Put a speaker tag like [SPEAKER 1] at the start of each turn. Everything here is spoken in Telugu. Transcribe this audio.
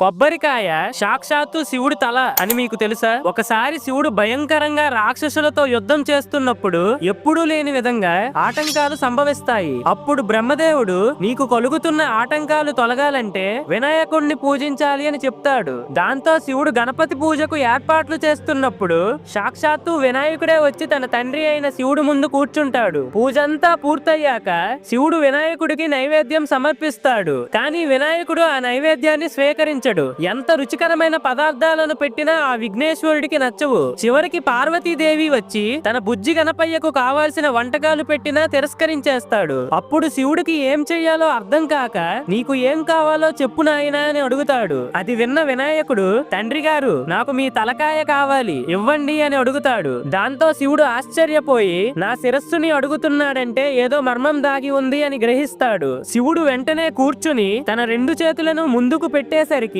[SPEAKER 1] కొబ్బరికాయ సాక్షాత్తు శివుడి తల అని మీకు తెలుసా? ఒకసారి శివుడు భయంకరంగా రాక్షసులతో యుద్ధం చేస్తున్నప్పుడు ఎప్పుడూ లేని విధంగా ఆటంకాలు సంభవిస్తాయి. అప్పుడు బ్రహ్మదేవుడు నీకు కలుగుతున్న ఆటంకాలు తొలగాలంటే వినాయకుడిని పూజించాలి అని చెప్తాడు. దాంతో శివుడు గణపతి పూజకు ఏర్పాట్లు చేస్తున్నప్పుడు సాక్షాత్తు వినాయకుడే వచ్చి తన తండ్రి అయిన శివుడు ముందు కూర్చుంటాడు. పూజంతా పూర్తయ్యాక శివుడు వినాయకుడికి నైవేద్యం సమర్పిస్తాడు. కానీ వినాయకుడు ఆ నైవేద్యాన్ని స్వీకరించాడు. ఎంత రుచికరమైన పదార్థాలను పెట్టినా ఆ విఘ్నేశ్వరుడికి నచ్చవు. చివరికి పార్వతీదేవి వచ్చి తన బుజ్జి గణపయ్యకు కావాల్సిన వంటకాలు పెట్టినా తిరస్కరించేస్తాడు. అప్పుడు శివుడికి ఏం చెయ్యాలో అర్థం కాక నీకు ఏం కావాలో చెప్పు నాయనా అని అడుగుతాడు. అది విన్న వినాయకుడు తండ్రి గారు నాకు మీ తలకాయ కావాలి ఇవ్వండి అని అడుగుతాడు. దాంతో శివుడు ఆశ్చర్యపోయి నా శిరస్సుని అడుగుతున్నాడంటే ఏదో మర్మం దాగి ఉంది అని గ్రహిస్తాడు. శివుడు వెంటనే కూర్చుని తన రెండు చేతులను ముందుకు పెట్టేసరికి